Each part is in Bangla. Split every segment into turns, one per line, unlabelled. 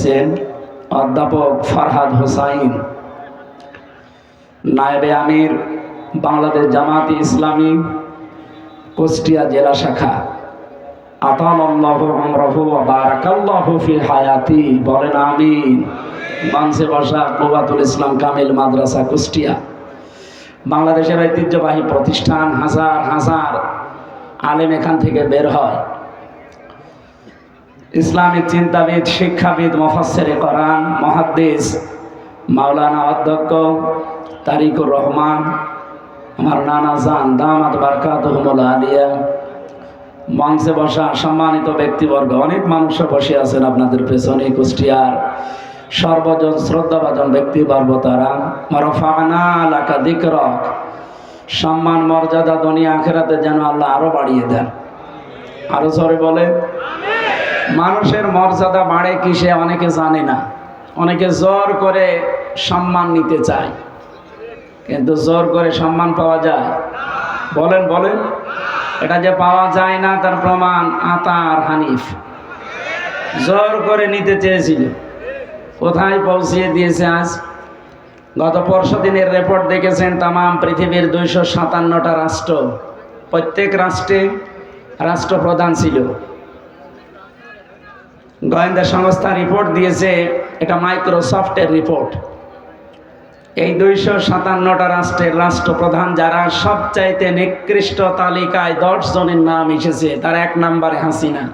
দিয়েছেন অধ্যাপক ফারহাদ হোসাইন। নায়েবে আমির, বাংলাদেশ জামাতি ইসলামী, কুষ্টিয়া জেলা শাখা। হায়াতি, বলেন ইসলাম মাদ্রাসা, কুষ্টিয়া। বাংলাদেশের ঐতিহ্যবাহী প্রতিষ্ঠান হাজার হাজার আলেম এখান থেকে বের হয়। ইসলামিক চিন্তাবিদ, শিক্ষাবিদ মফাসেরে করান মহাদ্দিস, মাওলানা অধ্যক্ষ তারিকুর রহমান, আমার নানা জান, দামাত বারকাত আলিয়া, মঞ্চে বসা সম্মানিত ব্যক্তিবর্গ, অনেক মানুষ বসে আছেন আপনাদের পেছনে, কুষ্টিয়ার সর্বজন শ্রদ্ধাভাজন ব্যক্তিবর্গ তারা। রফানা লাকা দিকরক সম্মান, মর্যাদা, দুনিয়া, আখেরাতে যেন আল্লাহ আরও বাড়িয়ে দেন। আরও জোরে বলে মানুষের মর্যাদা বাড়ে কিসে অনেকে জানে না। অনেকে জোর করে সম্মান নিতে চায়। কিন্তু জোর করে সম্মান পাওয়া যায়? বলেন বলেন। এটা যে পাওয়া যায় না, তার প্রমাণ আতার হানিফ। জোর করে নিতে চেয়েছিল। কোথায় পৌঁছিয়ে দিয়েছে আজ? গত পরশু দিনের রেপোর্ট দেখেছেন তাম পৃথিবীর দুইশো সাতান্নটা রাষ্ট্র। প্রত্যেক রাষ্ট্রে রাষ্ট্রপ্রধান ছিল। গোয়েন্দা সংস্থা রিপোর্ট দিয়েছে, এটা মাইক্রোসফটের রিপোর্ট এই দুইশো সাতান্নটা রাষ্ট্রের রাষ্ট্রপ্রধান যারা সবচাইতে নিকৃষ্ট তালিকায় দশ জনের নাম এসেছে, তার এক নম্বরে হাসিনা।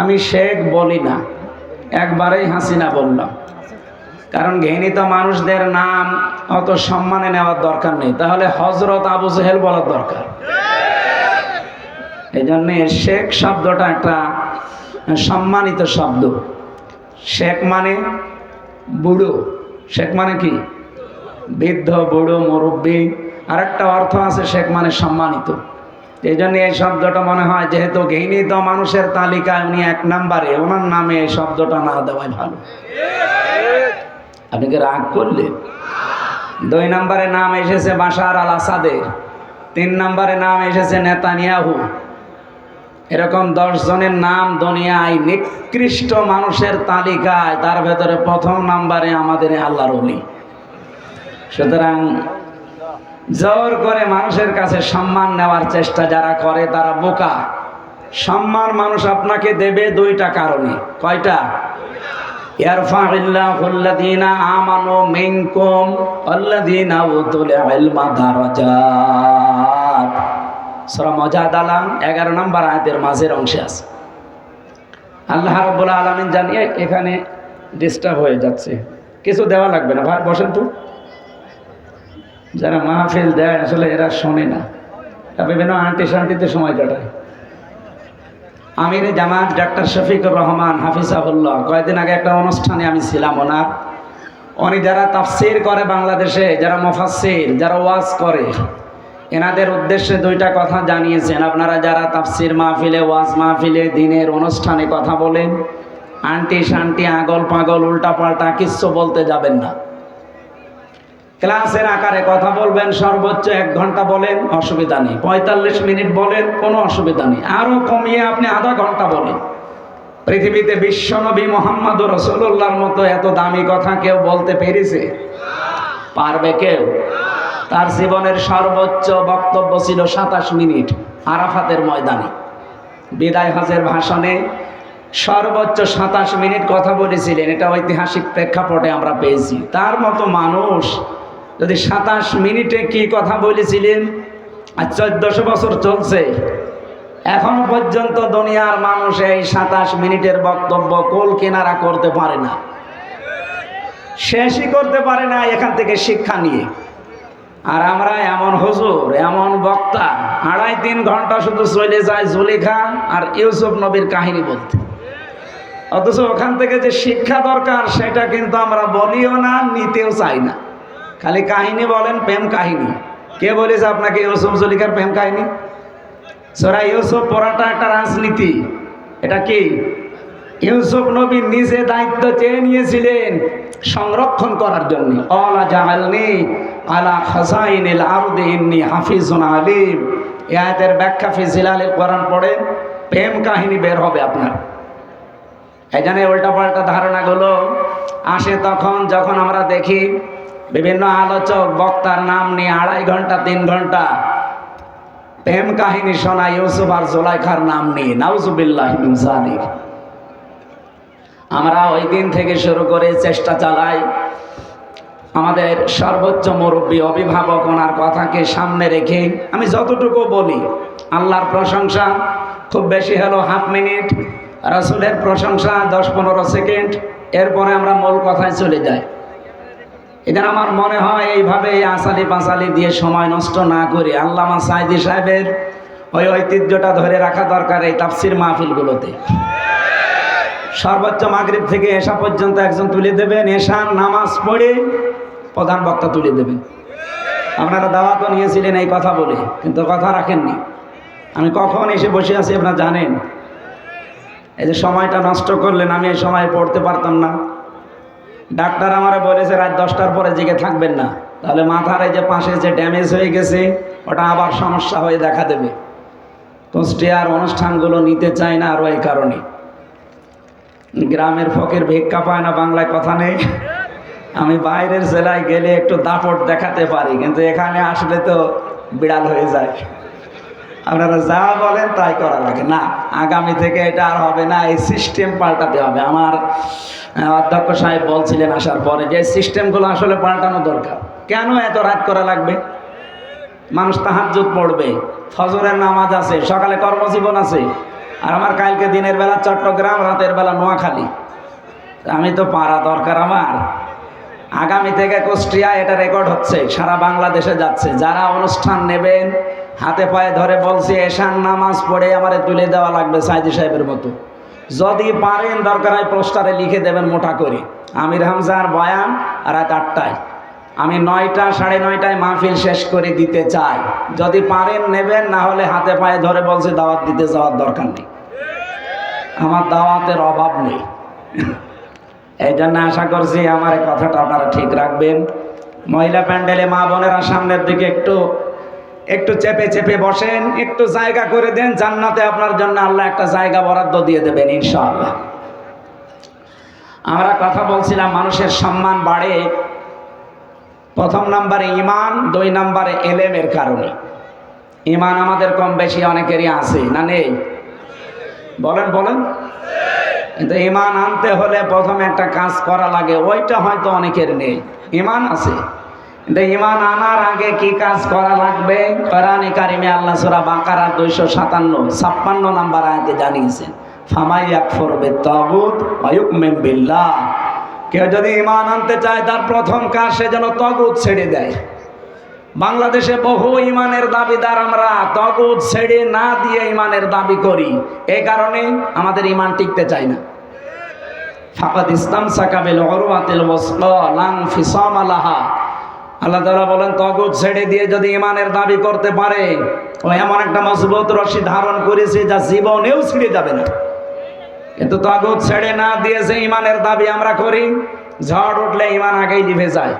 আমি শেখ বলি না, একবারেই হাসিনা বললাম কারণ ঘৃণিত মানুষদের নাম অত সম্মানে নেওয়ার দরকার নেই। তাহলে হজরত আবু জেহেল বলার দরকার। এই জন্যে শেখ শব্দটা একটা সম্মানিত শব্দ। শেখ মানে বুড়ো। শেখ মানে কি? বৃদ্ধ, বুড়ো, মুরব্বী। আর একটা অর্থ আছে শেখ মানে সম্মানিত। এই জন্য এই শব্দটা মনে হয় যেহেতু ঘৃণিত মানুষের তালিকায় উনি এক নাম্বারে, ওনার নামে এই শব্দটা না দেওয়াই ভালো। আপনি কি রাগ করলেন? দুই নম্বরে নাম এসেছে বাশার আল আসাদের তিন নম্বরে নাম এসেছে নেতানিয়াহু। এরকম জনের নাম দুনিয়ায় নিকৃষ্ট মানুষের তালিকায়, তার ভেতরে প্রথম নাম্বারে আমাদের আল্লাহর অলি সুতরাং জোর করে মানুষের কাছে সম্মান নেওয়ার চেষ্টা যারা করে, তারা বোকা। সম্মান মানুষ আপনাকে দেবে দুইটা কারণে। কয়টা? আমানু মিনকুম ওয়াল্লাযীনা উতুল ইলমা দারাজাত সূরা মুজাদালা 11 নম্বর আয়াতের মাঝের অংশে আছে। আল্লাহ রাব্বুল আলামিন জানিয়ে এখানে ডিস্টার্ব হয়ে যাচ্ছে। কিছু দেওয়া লাগবে না। ভাই, বসেন তো। যারা মাহফিল দেয়, আসলে এরা শোনে না। বিভিন্ন আন্টি শান্তিতে সময় কাটায়। আমির জামাত ডাক্তার শফিকুর রহমান হাফিজাবুল্লাহ কয়েকদিন আগে একটা অনুষ্ঠানে আমি ছিলাম ওনার। উনি যারা তাফসির করে বাংলাদেশে, যারা মফাসির যারা ওয়াজ করে এনাদের উদ্দেশ্যে দুইটা কথা জানিয়েছেন। আপনারা যারা তাফসির মাহফিলে, ওয়াজ মাহফিলে, দিনের অনুষ্ঠানে কথা বলেন, আন্টি শান্টি আগল পাগল উল্টা পাল্টা কিচ্ছু বলতে যাবেন না। ক্লাসের আকারে কথা বলবেন, সর্বোচ্চ এক ঘণ্টা বলেন, অসুবিধা নেই। পঁয়তাল্লিশ মিনিট বলেন, কোনো অসুবিধা নেই। আরও কমিয়ে আপনি আধা ঘণ্টা বলেন। পৃথিবীতে বিশ্বনবী মোহাম্মদ রসুল্লাহর মতো এত দামি কথা কেউ বলতে পেরেছে? পারবে কেউ? তার জীবনের সর্বোচ্চ বক্তব্য ছিল সাতাশ মিনিট আরাফাতের ময়দানে। বিদায় হজের ভাষণে সর্বোচ্চ সাতাশ মিনিট কথা বলেছিলেন, এটা ঐতিহাসিক প্রেক্ষাপটে আমরা পেয়েছি। তার মতো মানুষ যদি সাতাশ মিনিটে কি কথা বলেছিলেন, আর চোদ্দশো বছর চলছে, এখন পর্যন্ত দুনিয়ার মানুষ এই সাতাশ মিনিটের বক্তব্য কোল কেনারা করতে পারে না। শেষই করতে পারে না এখান থেকে শিক্ষা নিয়ে। আর আমরা এমন হুজুর, এমন বক্তা। আড়াই তিন ঘণ্টা শুধু চলে যায় জুলেখা আর ইউসুফ নবীর কাহিনী বলতে। অথচ ওখান থেকে যে শিক্ষা দরকার, সেটা কিন্তু আমরা বলিও না, নিতেও চাই না। খালি কাহিনী বলেন, প্রেম কাহিনী। কে বলেছে আপনাকে ইউসুফ জলিকার প্রেম কাহিনী? সোরা ইউসুফ পড়াটা একটা রাজনীতি। এটা কি? ইউসুফ নবী নিজে দায়িত্ব চেয়ে নিয়েছিলেন সংরক্ষণ করার জন্য। অলা জাহালনি আলা খাসাইনিল আরদি ইন্নি হাফিজুন আলিম এ আয়াতের ব্যাখ্যা ফিজিলালের কোরআন পড়েন, প্রেম কাহিনী বের হবে আপনার। এই জন্য উল্টাপাল্টা ধারণাগুলো আসে তখন যখন আমরা দেখি বিভিন্ন আলোচক বক্তার নাম নিয়ে আড়াই ঘণ্টা, তিন ঘণ্টা প্রেম কাহিনী শোনা ইউসুফ আর জোলাইখার নাম নিয়ে। নাউজুবিল্লাহ জালিক। আমরা ওই দিন থেকে শুরু করে চেষ্টা চালাই। আমাদের সর্বোচ্চ মুরব্বী অভিভাবক ওনার কথাকে সামনে রেখে আমি যতটুকু বলি, আল্লাহর প্রশংসা, খুব বেশি হলো হাফ মিনিট, রাসুলের প্রশংসা দশ পনেরো সেকেন্ড, এরপরে আমরা মূল কথায় চলে যাই। এখানে আমার মনে হয় এইভাবে এই আসালি পাঁচালি দিয়ে সময় নষ্ট না করে আল্লামা সাইদি সাহেবের ওই ঐতিহ্যটা ধরে রাখা দরকার এই তাফসির মাহফিলগুলোতে। সর্বোচ্চ মাগরিব থেকে এশা পর্যন্ত একজন তুলে দেবেন, এশার নামাজ পড়ে প্রধান বক্তা তুলে দেবেন। আপনারা দাওয়াতও নিয়েছিলেন এই কথা বলে, কিন্তু কথা রাখেননি। আমি কখন এসে বসে আছি আপনারা জানেন। এই যে সময়টা নষ্ট করলেন, আমি এই সময় পড়তে পারতাম না। ডাক্তার আমারে বলেছে, রাত দশটার পরে জেগে থাকবেন না। তাহলে মাথার এই যে পাশে যে ড্যামেজ হয়ে গেছে, ওটা আবার সমস্যা হয়ে দেখা দেবে। কুষ্টিয়ার অনুষ্ঠানগুলো নিতে চায় না আরও এই কারণে। গ্রামের ফকের ভিক্ষা পায় না, বাংলায় কথা নেই। আমি বাইরের জেলায় গেলে একটু দাপট দেখাতে পারি, কিন্তু এখানে আসলে তো বিড়াল হয়ে যায়। আপনারা যা বলেন তাই করা লাগে। না, আগামী থেকে এটা আর হবে না, এই সিস্টেম পাল্টাতে হবে। আমার অধ্যক্ষ সাহেব বলছিলেন আসার পরে যে সিস্টেমগুলো আসলে পাল্টানো দরকার। কেন এত রাত করা লাগবে? মানুষ তাহাজ্জুদ পড়বে, ফজরের নামাজ আছে, সকালে কর্মজীবন আছে আর আমার কালকে দিনের বেলা চট্টগ্রাম, রাতের বেলা নোয়াখালী। আমি তো পারা দরকার আমার। আগামী থেকে কুষ্টিয়া এটা রেকর্ড হচ্ছে, সারা বাংলাদেশে যাচ্ছে। যারা অনুষ্ঠান নেবেন, হাতে পায়ে ধরে বলছি এশান নামাজ পড়ে আমারে তুলে দেওয়া লাগবে সাইদি সাহেবের মতো। যদি পারেন, দরকার হয় পোস্টারে লিখে দেবেন মোটা করে। আমির হামজার বয়ান রাত আটটায়। আমি নয়টা, সাড়ে নয়টায় মাহফিল শেষ করে দিতে চাই। যদি পারেন, নেবেন, না হলে হাতে পায়ে ধরে বলছে, দাওয়াত দিতে যাওয়ার দরকার নেই। আমার দাওয়াতের অভাব নেই। এই জন্য আশা করছি আমার এই কথাটা আপনারা ঠিক রাখবেন। মহিলা প্যান্ডেলে মা বোনেরা সামনের দিকে একটু একটু চেপে চেপে বসেন, একটু জায়গা করে দেন, জান্নাতে আপনার জন্য আল্লাহ একটা জায়গা বরাদ্দ দিয়ে দেবেন ইনশাআল্লাহ। আমরা কথা বলছিলাম, মানুষের সম্মান বাড়ে প্রথম নাম্বারে ইমান, দুই নাম্বারে এলেমের কারণে। ইমান আমাদের কম বেশি অনেকেরই আছে, না নেই? বলেন বলেন। কিন্তু ইমান আনতে হলে প্রথমে একটা কাজ করা লাগে, ওইটা হয়তো অনেকের নেই ইমান আছে। কিন্তু ইমান আনার আগে কি কাজ করা লাগবে? কোরআনে কারিমে আল্লাহ সূরা বাকারা দুইশো সাতান্ন, ছাপ্পান্ন নাম্বার আয়াতে জানিয়েছেন, ফামাই আকফর বে তাগুত ওয়ায়ুকমিন বিল্লাহ। কেউ যদি ইমান আনতে চায়, তার প্রথম কাজ সে যেন তগুত ছেড়ে দেয়। বাংলাদেশে বহু ইমানের দাবিদার আমরা তগুদ ছেড়ে না দিয়ে ইমানের দাবি করি। এই কারণে আমাদের ইমান টিকতে চায় না। ফাকাদ ইসলাম সাকাবিল অরুয়াতিল লাং ফিসাম আলাহা আল্লাহ তাআলা বলেন তগুদ ছেড়ে দিয়ে যদি ইমানের দাবি করতে পারে, ও এমন একটা মজবুত রশি ধারণ করেছে যা জীবনেও ছিঁড়ে যাবে না। কিন্তু তগুদ ছেড়ে না দিয়েছে ইমানের দাবি আমরা করি, ঝড় উঠলে ইমান আগেই লিভে যায়।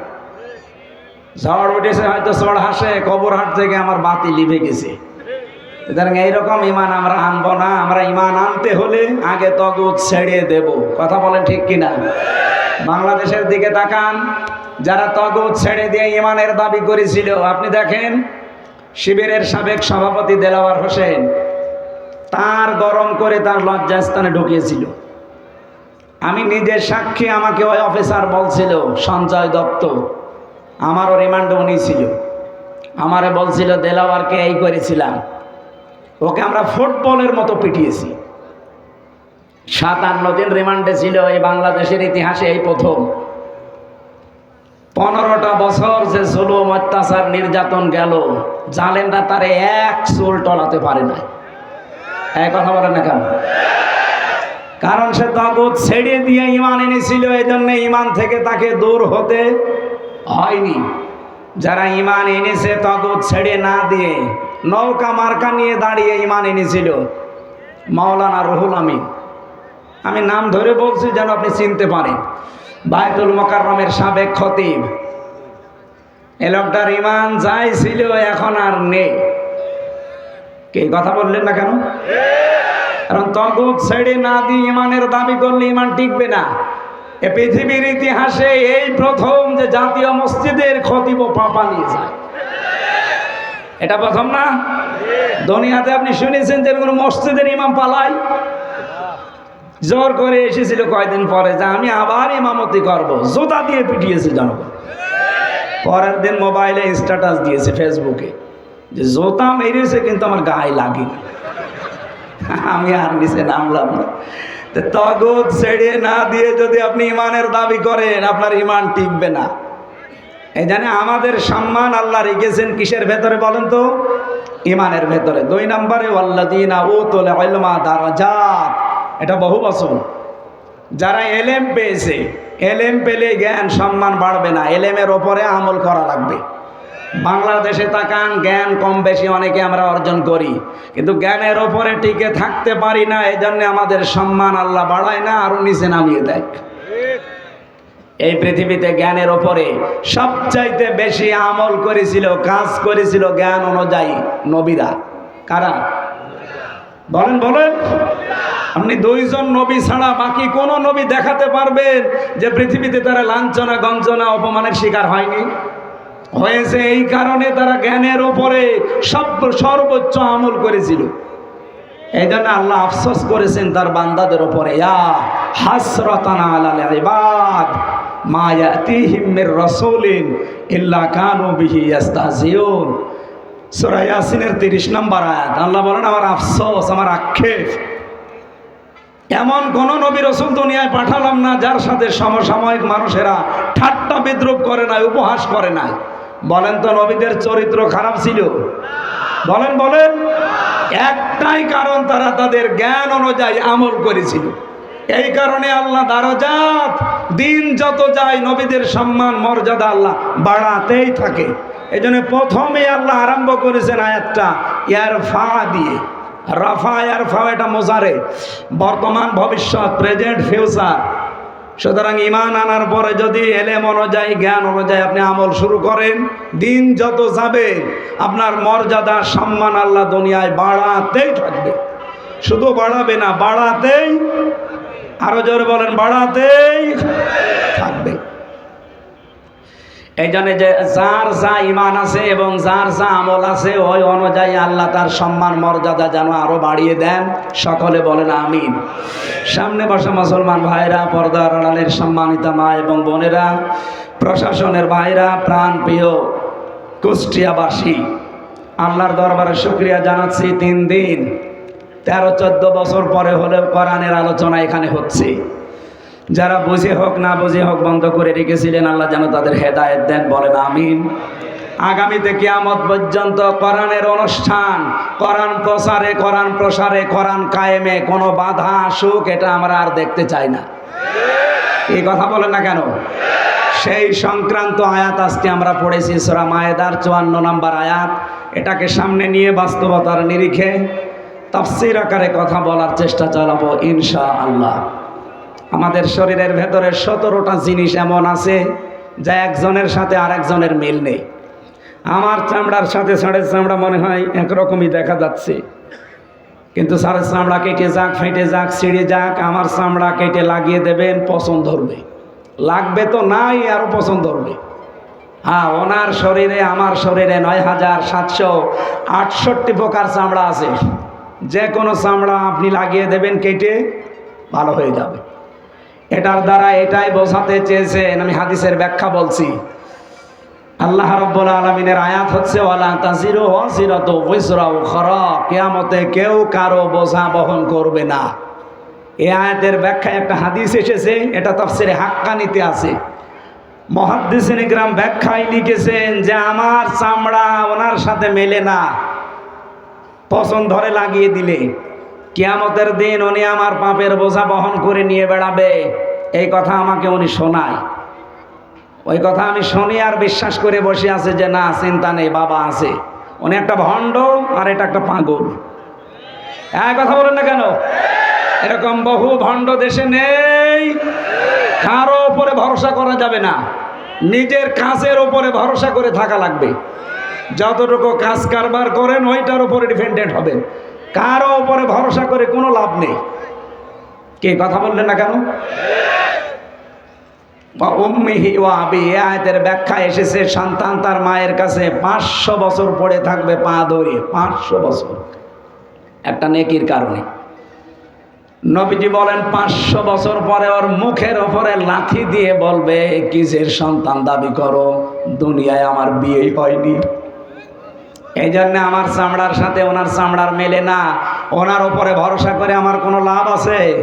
ঝড় উঠেছে, হয়তো চড় হাসে, কবর হাট থেকে আমার বাতি লিভে গেছে। এইরকম ইমান আমরা আনব না, আমরা ইমান আনতে হলে আগে তগুদ ছেড়ে দেব। কথা বলেন ঠিক কিনা? বাংলাদেশের দিকে তাকান, যারা তগুদ ছেড়ে দিয়ে ইমানের দাবি করেছিল, আপনি দেখেন, শিবিরের সাবেক সভাপতি দেলাওয়ার হোসেন, তার গরম করে তার লজ্জাস্থানে ঢুকিয়েছিল। আমি নিজের সাক্ষী আমাকে ওই অফিসার বলছিল, সঞ্জয় দত্ত। আমারও রিমান্ড উনি ছিল। আমারে বলছিল, দেলাওয়ারকে এই করেছিলাম। ওকে আমরা ফুটবলের মতো পিটিয়েছি। সাতান্ন দিন রিমান্ডে ছিল, এই বাংলাদেশের ইতিহাসে এই প্রথম। পনেরোটা বছর যে জুলুম, অত্যাচার, নির্যাতন গেল জালেনরা তারে এক চুল টলাতে পারে না এক কথা বলেন না কেন? কারণ সে তগত ছেড়ে দিয়ে ইমান এনেছিল এই জন্য ইমান থেকে তাকে দূর হতে হয়নি। যারা ইমান এনেছে তগত ছেড়ে না দিয়ে নৌকা মার্কা নিয়ে দাঁড়িয়ে ইমান এনেছিল। মাওলানা রুহুল আমিন। আমি নাম ধরে বলছি যেন আপনি চিনতে পারেন। বায়তুল মোকাররমের সাবেক খতিব। এ লোকটার ইমান যাই ছিল, এখন আর নেই। কে কথা বললেন না কেন? কারণ তগুত ছেড়ে না দিয়ে ইমানের দাবি করলে ইমান টিকবে না। পৃথিবীর ইতিহাসে এই প্রথম যে জাতীয় মসজিদের খতিব পাপা নিয়ে যায়। এটা প্রথম না? দুনিয়াতে আপনি শুনেছেন যে কোনো মসজিদের ইমাম পালাই? জোর করে এসেছিল কয়দিন পরে যে আমি আবার ইমামতি করব। জোতা দিয়ে পিটিয়েছে জনগণ। পরের দিন মোবাইলে স্ট্যাটাস দিয়েছে ফেসবুকে যে জোতা মেরেছে কিন্তু আমার গায়ে লাগেনি। আমি আর নিচে নামলাম না। তো তগদ ছেড়ে না দিয়ে যদি আপনি ইমানের দাবি করেন, আপনার ইমান টিকবে না। এই জানে আমাদের সম্মান আল্লাহ রেখেছেন কিসের ভেতরে বলেন তো? ইমানের ভেতরে। দুই নম্বরে ওয়াল্লাদিনা ও এটা বহু বছর যারা এলেম পেয়েছে, এলেম পেলে জ্ঞান সম্মান বাড়বে না। এলেমের ওপরে আমল করা লাগবে। বাংলাদেশে তাকান, জ্ঞান কম বেশি অনেকে আমরা অর্জন করি। কিন্তু জ্ঞানের ওপরে টিকে থাকতে পারি না এই জন্য আমাদের সম্মান আল্লাহ বাড়ায় না, আরও নিচে নামিয়ে দেয়। এই পৃথিবীতে জ্ঞানের ওপরে সবচাইতে বেশি আমল করেছিল, কাজ করেছিল জ্ঞান অনুযায়ী নবীরা। কারা? বলেন বলেন। আপনি দুইজন নবী ছাড়া বাকি কোন নবী দেখাতে পারবেন যে পৃথিবীতে তারা লাঞ্ছনা, গঞ্জনা, অপমানের শিকার হয়নি? হয়েছে এই কারণে তারা জ্ঞানের উপরে সব সর্বোচ্চ আমল করেছিল। এই জন্য আল্লাহ আফসোস করেছেন তার বান্দাদের উপরে, ইয়া হাসরাতানা আলাল ইবাদ, মা ইয়াতিহিম মির রাসূলিন ইল্লা কানু বিহি ইস্তাহজিউন সূরা ইয়াসিনের 30 নম্বর আয়াত, আল্লাহ বলেন, আমার আফসোস, আমার আক্ষেপ। এমন কোন নবী রসুল দুনিয়ায় পাঠালাম না, যার সাথে সমসাময়িক মানুষেরা ঠাট্টা বিদ্রুপ করে নাই, উপহাস করে নাই। বলেন তো নবীদের চরিত্র খারাপ ছিল? বলেন বলেন। একটাই কারণ তারা তাদের জ্ঞান অনুযায়ী আমল করেছিল। এই কারণে আল্লাহ দারজাত দিন যত যায় নবীদের সম্মান, মর্যাদা আল্লাহ বাড়াতেই থাকে। এই জন্য প্রথমে আল্লাহ আরম্ভ করেছেন আয়াতটা ইয়ার ফা দিয়ে। রাফা ইয়ার ফা এটা মোজারে। বর্তমান, ভবিষ্যৎ, প্রেজেন্ট, ফিউচার। সুতরাং ইমান আনার পরে যদি এলেম অনুযায়ী, জ্ঞান অনুযায়ী আপনি আমল শুরু করেন, দিন যত যাবে, আপনার মর্যাদা, সম্মান আল্লাহ দুনিয়ায় বাড়াতেই থাকবে। শুধু বাড়াবে না, বাড়াতেই, আরও জোরে বলেন, বাড়াতেই এই জন্য যে যার যা ইমান আছে এবং যার যা আমল আছে, ওই অনুযায়ী আল্লাহ তার সম্মান, মর্যাদা যেন আরও বাড়িয়ে দেন। সকলে বলেন আমিন। সামনে বসা মুসলমান ভাইরা, পর্দার আড়ালের সম্মানিতা মা এবং বোনেরা, প্রশাসনের ভাইরা, প্রাণ প্রিয় কুষ্টিয়াবাসী, আল্লাহর দরবারে শুক্রিয়া জানাচ্ছি। তিন দিন, তেরো, চোদ্দ বছর পরে হলেও কোরআনের আলোচনা এখানে হচ্ছে। যারা বুঝে হোক, না বুঝে হোক, বন্ধ করে রেখেছিলেন, আল্লাহ যেন তাদের হেদায়েত দেন, বলেন আমিন। আগামীতে কিয়ামত পর্যন্ত কোরআনের অনুষ্ঠান, কোরআন প্রসারে কোরআন প্রসারে, কোরআন কায়েমে কোনো বাধা আসুক এটা আমরা আর দেখতে চাই না। এই কথা বলেন না কেন? সেই সংক্রান্ত আয়াত আজকে আমরা পড়েছি, সোরা মায়েদার চুয়ান্ন নম্বর আয়াত। এটাকে সামনে নিয়ে বাস্তবতার নিরিখে তাফসির আকারে কথা বলার চেষ্টা চালাবো ইনশা আল্লাহ আমাদের শরীরের ভেতরে সতেরোটা জিনিস এমন আছে যা একজনের সাথে আরেকজনের মিল নেই। আমার চামড়ার সাথে সাড়ের চামড়া মনে হয় একরকমই দেখা যাচ্ছে। কিন্তু সাড়ের চামড়া কেটে যাক, ফেটে যাক, ছিঁড়ে যাক, আমার চামড়া কেটে লাগিয়ে দেবেন, পছন্দ ধরবে লাগবে তো নাই আরও পছন্দ ধরবে হ্যাঁ ওনার শরীরে, আমার শরীরে নয় হাজার সাতশো আটষট্টি প্রকার চামড়া আছে। যে কোনো চামড়া আপনি লাগিয়ে দেবেন, কেটে ভালো হয়ে যাবে। এটার দ্বারা এটাই বোঝাতে চেয়েছেন, আমি হাদিসের ব্যাখ্যা বলছি। আল্লাহ রব্বুল আলমিনের আয়াত হচ্ছে তাজিরু উখরা কিয়ামতে কেউ কারও বোঝা বহন করবে না। এ আয়াতের ব্যাখ্যায় একটা হাদিস এসেছে, এটা তাফসিরে হাক্কানিতে আছে। মহাদ্দিসিন গ্রাম ব্যাখ্যায় লিখেছেন যে, আমার চামড়া ওনার সাথে মেলে না, পছন্দ ধরে লাগিয়ে দিলে। কিয়ামতের দিন উনি আমার পাপের বোঝা বহন করে নিয়ে বেড়াবে। এই কথা আমাকে উনি শোনায়। ওই কথা আমি শুনি আর বিশ্বাস করে বসে আছে যে না, চিন্তা নেই, বাবা আছে। উনি একটা ভণ্ড আর এটা একটা পাগল। হ্যাঁ কথা বলেন না কেন? এরকম বহু ভণ্ড দেশে নেই, কারও উপরে ভরসা করা যাবে না। নিজের কাজের উপরে ভরসা করে থাকা লাগবে। যতটুকু কাজ কারবার করেন, ওইটার উপরে ডিপেন্ডেন্ট হবেন। কারও উপরে ভরসা করে কোনো লাভ নেই। কে কথা বললেন না কেন? আয়াতের ব্যাখ্যা এসেছে, সন্তান তার মায়ের কাছে পাঁচশো বছর পড়ে থাকবে পা ধরে পাঁচশো বছর। একটা নেকির কারণে। নবীজি বলেন, পাঁচশো বছর পরে ওর মুখের ওপরে লাথি দিয়ে বলবে, কিসের সন্তান দাবি করো, দুনিয়ায় আমার বিয়ে হয়নি। এই জন্য আমার চামড়ার সাথে ওনার চামড়ার মেলে না। ওনার ওপরে ভরসা করে আমার কোনো লাভ আছে?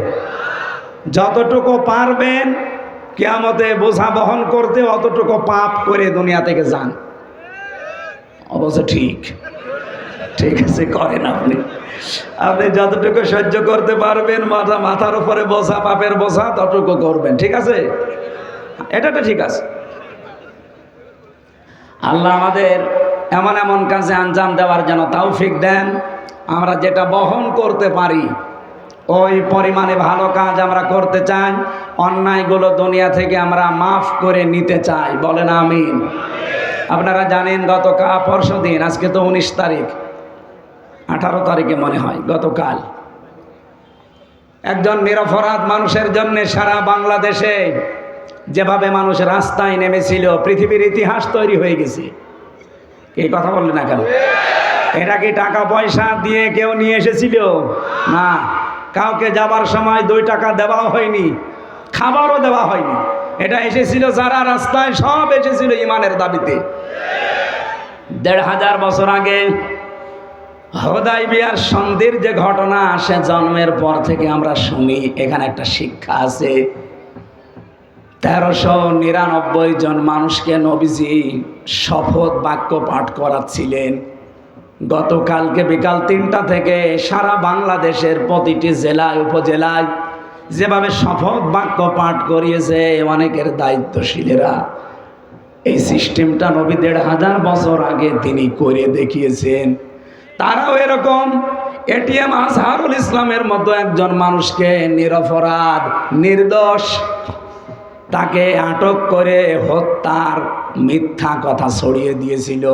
যতটুকু পারবেন কেয়ামতে বোঝা বহন করতে অতটুকু পাপ করে দুনিয়া থেকে যান। অবশ্য ঠিক। ঠিক আছে, করেন আপনি। আপনি যতটুকু সহ্য করতে পারবেন, মাথা, মাথার উপরে বোঝা, পাপের বোঝা, ততটুকু করবেন। ঠিক আছে? এটা তো ঠিক আছে। আল্লাহ আমাদের এমন এমন কাজে আঞ্জাম দেওয়ার যেন তৌফিক দেন। আমরা যেটা বহন করতে পারি, ওই পরিমাণে ভালো কাজ আমরা করতে চাই। অন্যায়গুলো দুনিয়া থেকে আমরা মাফ করে নিতে চাই। বলেন আমিন। আপনারা জানেন গতকাল পরশু দিন, আজকে তো উনিশ তারিখ, আঠারো তারিখে মনে হয়, গতকাল। একজন নিরপরাধ মানুষের জন্য সারা বাংলাদেশে যেভাবে মানুষ রাস্তায় নেমেছিল, পৃথিবীর ইতিহাস তৈরি হয়ে গেছে। এই কথা বললে না কেন? এটা কি টাকা পয়সা দিয়ে কেউ নিয়ে এসেছিল? না। কাউকে যাবার সময় দুই টাকা দেওয়া হয়নি, খাবারও দেওয়া হয়নি। এটা এসেছিল যারা রাস্তায়, সব এসেছিল ইমানের দাবিতে। দেড় হাজার বছর আগে হদাই বিয়ার সন্ধির যে ঘটনা আসে জন্মের পর থেকে আমরা শুনি, এখানে একটা শিক্ষা আছে। তেরোশো নিরানব্বই জন মানুষকে নবীজি শপথ বাক্য পাঠ করাচ্ছিলেন। গতকালকে বিকাল তিনটা থেকে সারা বাংলাদেশের প্রতিটি জেলায়, উপজেলায় যেভাবে শপথ বাক্য পাঠ করিয়েছে, অনেকের দায়িত্বশীলেরা। এই সিস্টেমটা নবী দেড় হাজার বছর আগে তিনি করে দেখিয়েছেন। তারাও এরকম। এটিএম আজহারুল ইসলামের মতো একজন মানুষকে নিরপরাধ, নির্দোষ তাকে আটক করে হত্যার মিথ্যা কথা ছড়িয়ে দিয়েছিল।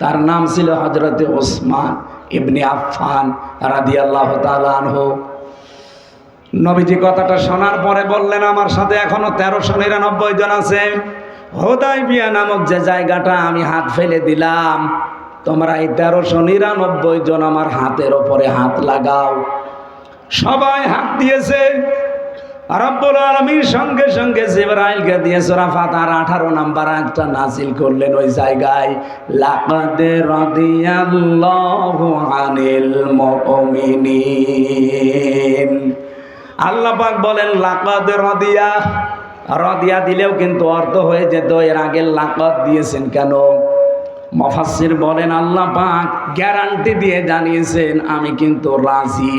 তার নাম ছিল হজরতে ওসমান ইবনে আফফান রাদি আল্লাহ তালানহ নবীজি কথাটা শোনার পরে বললেন, আমার সাথে এখনও তেরোশো নিরানব্বই জন আছে। হোদাই বিয়া নামক যে জায়গাটা আমি হাত ফেলে দিলাম, তোমরা এই তেরোশো নিরানব্বই জন আমার হাতের ওপরে হাত লাগাও। সবাই হাত দিয়েছে। রব্বুল আলমীর সঙ্গে সঙ্গে জিবরাইলকে দিয়ে সুরাফাত আর আঠারো নাম্বার একটা নাজিল করলেন ওই জায়গায়, লাকাদে রাদিয়াল্লাহু আনিল মুমিনিন। আল্লাহ পাক বলেন, লাকাদ রদিয়া। রদিয়া দিলেও কিন্তু অর্থ হয়ে যেত, এর আগে লাকাত দিয়েছেন কেন? মফাসির বলেন, আল্লাহ পাক গ্যারান্টি দিয়ে জানিয়েছেন, আমি কিন্তু রাজি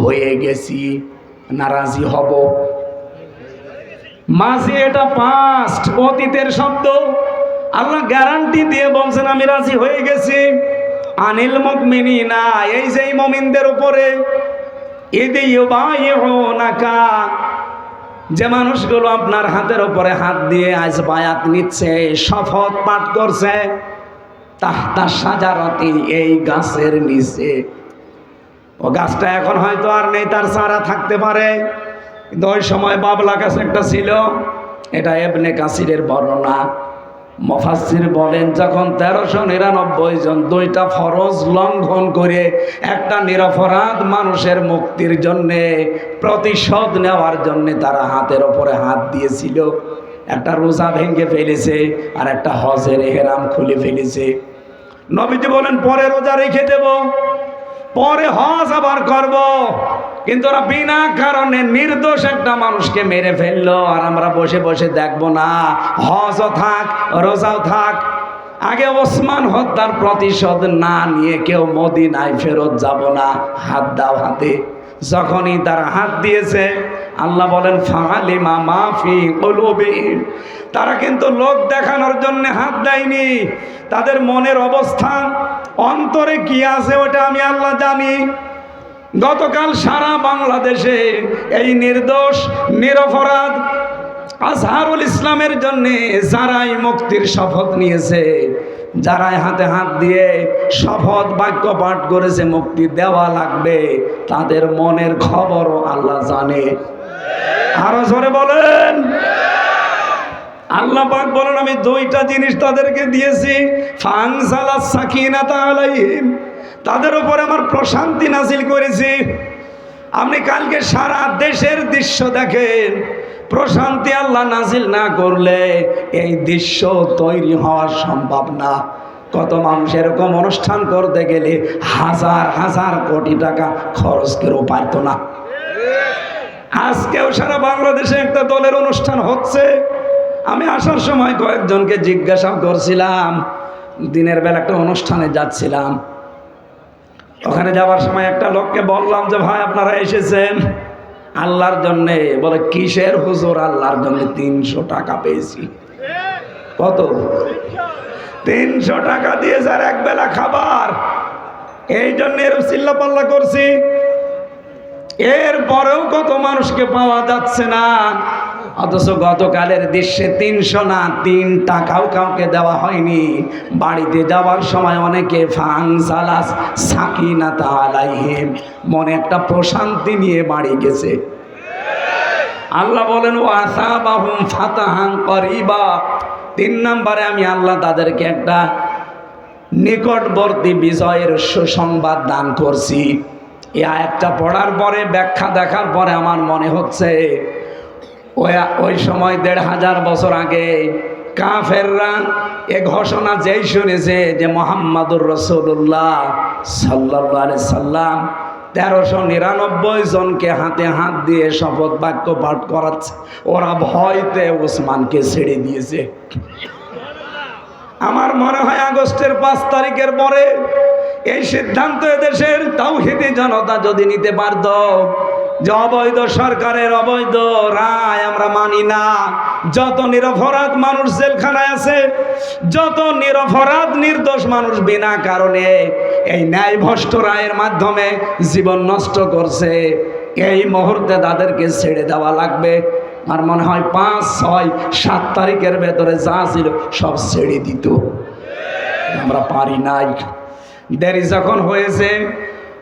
হয়ে গেছি। না রাজি হব। মাঝি এটা পাস্ট অতীতের শব্দ। আল্লাহ গ্যারান্টি দিয়ে বলছেন, আমি রাজি হয়ে গেছি। আনিল মুকমিনি না এই যে মমিনদের উপরে। যে মানুষগুলো আপনার হাতের উপরে হাত দিয়ে আজ বায়াত নিচ্ছে, শপথ পাঠ করছে, তাহতা সাজারতি এই গাছের নিচে ও গাছটা এখন হয়তো আর নেই, তার চারা থাকতে পারে। কিন্তু ওই সময় বাবলা গাছ একটা ছিল, এটা এবনে কাসিরের বর্ণনা। মফাসির বলেন, যখন তেরোশো নিরানব্বই জন দুইটা ফরজ লঙ্ঘন করে একটা নিরপরাধ মানুষের মুক্তির জন্যে প্রতিশোধ নেওয়ার জন্যে তারা হাতের ওপরে হাত দিয়েছিল। একটা রোজা ভেঙে ফেলেছে আর একটা হজের হেরাম খুলে ফেলেছে। নবীজি বলেন, পরে রোজা রেখে দেব। পরে হজ আবার করব। কিন্তু ওরা বিনা কারণে নির্দোষ একটা মানুষকে মেরে ফেলল। আর আমরা বসে বসে দেখব না, হজও থাক, রোজাও থাক। আগে ওসমান হত্যার প্রতিশোধ না নিয়ে কেউ মদিনায় ফেরত যাব না, হাত দাও হাতে। যখনই তারা হাত দিয়েছে, আল্লাহ বলেন ফালিমা মাফি কলুবিহিম তারা কিন্তু লোক দেখানোর জন্য হাত দেয়নি। তাদের মনের অবস্থা অন্তরে কি আছে ওটা আমি আল্লাহ জানি। গতকাল সারা বাংলাদেশে এই নির্দোষ, নিরপরাধ আজহারুল ইসলামের জন্য যারাই মুক্তির শপথ নিয়েছে, যারাই হাতে হাত দিয়ে শপথ বাক্য পাঠ করেছে, মুক্তি দেওয়া লাগবে, তাদের মনের খবরও আল্লাহ জানে। আরও জোরে বলেন। আল্লাহ পাক বলেন, আমি দুইটা জিনিস তাদেরকে দিয়েছি। ফাংসালা তাদের উপরে আমার প্রশান্তি নাজিল করেছি। আপনি কালকে সারা দেশের দৃশ্য দেখেন। প্রশান্তি আল্লাহ নাজিল না করলে এই দৃশ্য তৈরি হওয়া সম্ভব না। কত মানুষ এরকম অনুষ্ঠান করতে গেলে হাজার হাজার কোটি টাকা খরচ কেউ পারতো না। আজকেও সারা বাংলাদেশে একটা দলের অনুষ্ঠান হচ্ছে। আমি আসার সময় কয়েকজনকে জিজ্ঞাসা করছিলাম, দিনের বেলা একটা অনুষ্ঠানে যাচ্ছিলাম। ওখানে যাওয়ার সময় একটা লোককে বললাম যে, ভাই, আপনারা এসেছেন? আল্লাহর জন্যে। বলে, কিসের হুজুর? আল্লাহর জন্য তিনশো টাকা পেয়েছি। কত? তিনশো টাকা দিয়ে যার এক বেলা খাবার। এই জন্য এরকম চিল্লাপাল্লা করছি। এরপরেও কত মানুষকে পাওয়া যাচ্ছে না। অথচ গতকালের দৃশ্যে তিনশো না তিন টাকাও কাউকে দেওয়া হয়নি। বাড়িতে যাওয়ার সময় অনেকে ফাং সালাস সাকিনা তালাইহিম মনে একটা প্রশান্তি নিয়ে বাড়ি গেছে। আল্লাহ বলেন ও আসা বাহুম ফাতাহাং করিবা। তিন নম্বরে আমি আল্লাহ তাদেরকে একটা নিকটবর্তী বিজয়ের সুসংবাদ দান করছি। এই আয়াতটা পড়ার পরে, ব্যাখ্যা দেখার পরে আমার মনে হচ্ছে ওই সময় দেড় হাজার বছর আগে কাফেররা এ ঘোষণা যেই শুনেছে যে মোহাম্মদুর রসুল্লাহ সাল্লাহ সাল্লাম তেরোশো নিরানব্বই জনকে হাতে হাত দিয়ে শপথ বাক্য পাঠ করাচ্ছে। ওরা ভয়তে ওসমানকে ছেড়ে দিয়েছে। আমার মনে হয় আগস্টের পাঁচ তারিখের পরে এই সিদ্ধান্ত এদেশের তাওহিদি জনতা যদি নিতে পারত যে অবৈধ সরকারের অবৈধ রায় আমরা মানি না। যত নিরপরাধ মানুষ জেলখানায় আছে, যত নিরপরাধ নির্দোষ মানুষ বিনা কারণে এই ন্যায় ভ্রষ্ট রায়ের মাধ্যমে জীবন নষ্ট করছে। এই মুহূর্তে তাদেরকে ছেড়ে দেওয়া লাগবে। আর মনে হয় পাঁচ, ছয়, সাত তারিখের ভেতরে যা ছিল সব ছেড়ে দিত। আমরা পারি নাই। দেরি যখন হয়েছে,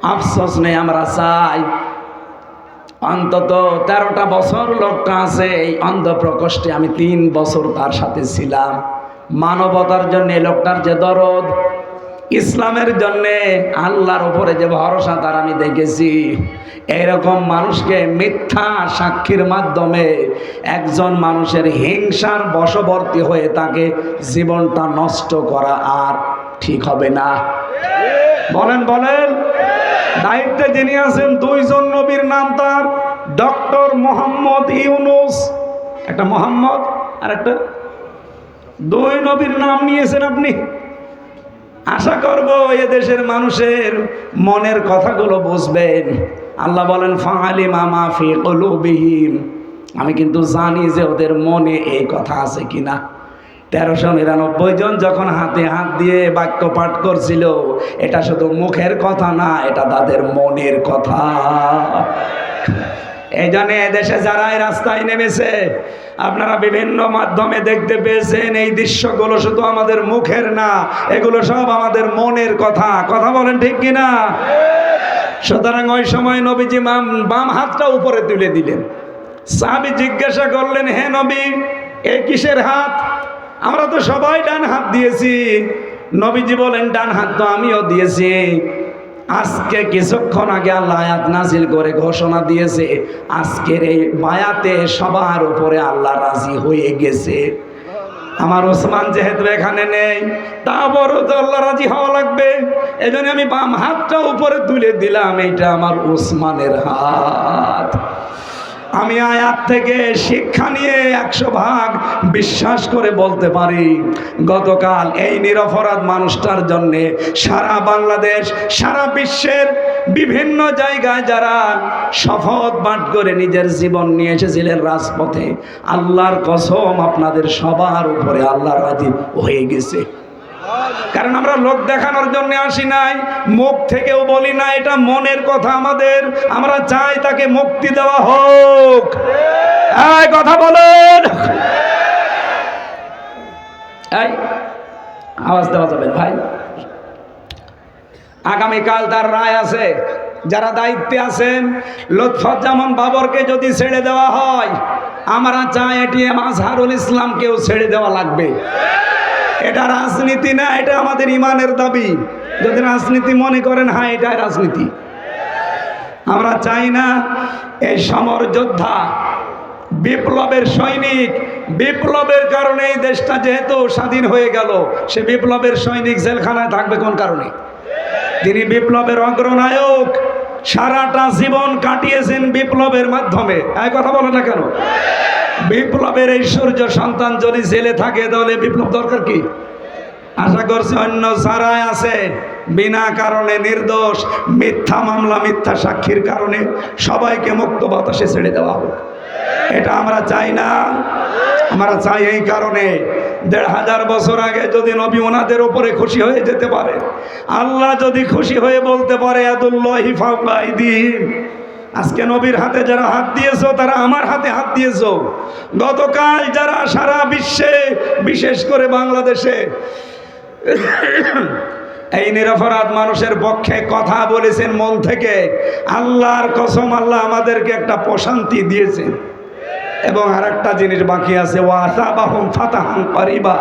আফসোস নেই, আমরা চাই অন্তত তেরোটা বছর লোকটা আছে, এই অন্ধ প্রকোষ্ঠে আমি তিন বছর তার সাথে ছিলাম। মানবতার জন্য লোকটার যে দরদ, ইসলামের জন্যে আল্লাহর উপরে যে ভরসা তার আমি দেখেছি। এরকম মানুষকে মিথ্যা সাক্ষীর মাধ্যমে একজন মানুষের হিংসার বশবর্তী হয়ে তাকে জীবনটা নষ্ট করা আর ঠিক হবে না। বলেন বলেন। দায়িত্বে যিনি আছেন, দুইজন নবীর নাম তার, ডক্টর মোহাম্মদ ইউনুস। একটা মোহাম্মদ আর একটা দুই নবীর নাম নিয়েছেন আপনি। আশা করব এ দেশের মানুষের মনের কথাগুলো বুঝবেন। আল্লাহ বলেন ফাহালি মামা ফি কলুবিহীন আমি কিন্তু জানি যে ওদের মনে এই কথা আছে কিনা। তেরোশো নিরানব্বই জন যখন হাতে হাত দিয়ে বাক্য পাঠ করছিল, এটা শুধু মুখের কথা না, এটা তাদের মনের কথা। এই জন্য এদেশে যারা রাস্তায় নেমেছে, আপনারা বিভিন্ন মাধ্যমে দেখতে পেয়েছেন, এই দৃশ্যগুলো শুধু আমাদের মুখের না, এগুলো সব আমাদের মনের কথা। কথা বলেন ঠিক কিনা? সুতরাং ওই সময় নবীজি মাম বাম হাতটা উপরে তুলে দিলেন। সাহাবি জিজ্ঞাসা করলেন, হে নবী, এ কিসের হাত? আমরা তো সবাই ডান হাত দিয়েছি। নবীজি বলেন, ডান হাত তো আমিও দিয়েছি। আজকে কিছুক্ষণ আগে আল্লাহ আয়াত নাজিল করে ঘোষণা দিয়েছে, আজকের এই মায়াতে সবার উপরে আল্লাহ রাজি হয়ে গেছে। আমার ওসমান যেহেতু এখানে নেই তারপরও তো আল্লাহ রাজি হওয়া লাগবে। এই জন্য আমি বাম হাতটা উপরে তুলে দিলাম, এইটা আমার ওসমানের হাত। আমি আয়াত থেকে শিক্ষা নিয়ে একশো ভাগ বিশ্বাস করে বলতে পারি। গতকাল এই নিরপরাধ মানুষটার জন্যে সারা বাংলাদেশ, সারা বিশ্বের বিভিন্ন জায়গায় যারা শপথ বাট করে নিজের জীবন নিয়ে এসেছিলেন রাজপথে, আল্লাহর কসম আপনাদের সবার উপরে আল্লাহ রাজি হয়ে গেছে। কারণ আমরা লোক দেখানোর জন্য আসি নাই, মুখ থেকেও বলি না, এটা মনের কথা আমাদের। আমরা চাই তাকে মুক্তি দেওয়া হোক। কথা বলেন। আওয়াজ দেওয়া যাবে ভাই। আগামীকাল তার রায় আছে। যারা দায়িত্বে আছেন লুৎফুজ্জামান বাবরকে যদি ছেড়ে দেওয়া হয়, আমরা চাই এটিএম আজহারুল ইসলামকেও ছেড়ে দেওয়া লাগবে। এটা রাজনীতি না, এটা আমাদের ইমানের দাবি। যদি রাজনীতি মনে করেন হ্যাঁ এটা রাজনীতি। আমরা চাই না এই সমর যোদ্ধা বিপ্লবের সৈনিক, বিপ্লবের কারণে এই দেশটা যেহেতু স্বাধীন হয়ে গেল, সে বিপ্লবের সৈনিক জেলখানায় থাকবে কোন কারণে? তিনি বিপ্লবের অগ্রনায়ক, সারাটা জীবন কাটিয়েছেন বিপ্লবের মাধ্যমে। এই কথা বলে না কেন? বিপ্লবের এই সূর্য সন্তান যদি জেলে থাকে, তাহলে বিপ্লব দরকার কি? আশা করছি অন্য যারাই আছে। বিনা কারণে নির্দোষ, মিথ্যা মামলা, মিথ্যা সাক্ষীর কারণে সবাইকে মুক্ত বাতাসে ছেড়ে দেওয়া হোক। এটা আমরা চাই না। আমরা চাই এই কারণে। দেড় হাজার বছর আগে যদি নবী ওনাদের উপরে খুশি হয়ে যেতে পারে, আল্লাহ যদি খুশি হয়ে বলতে পারে, আদুল্লাহি ফাউলাইদিন আজকে নবীর হাতে যারা হাত দিয়েছ, তারা আমার হাতে হাত দিয়েছ। গতকাল যারা সারা বিশ্বে, বিশেষ করে বাংলাদেশে, এই নিরপরাধ মানুষের পক্ষে কথা বলেছেন মন থেকে, আল্লাহর কসম আল্লাহ আমাদেরকে একটা প্রশান্তি দিয়েছেন। এবং আর একটা জিনিস বাকি আছে ওয়াসা বাহুম ফাতাহান পারিবা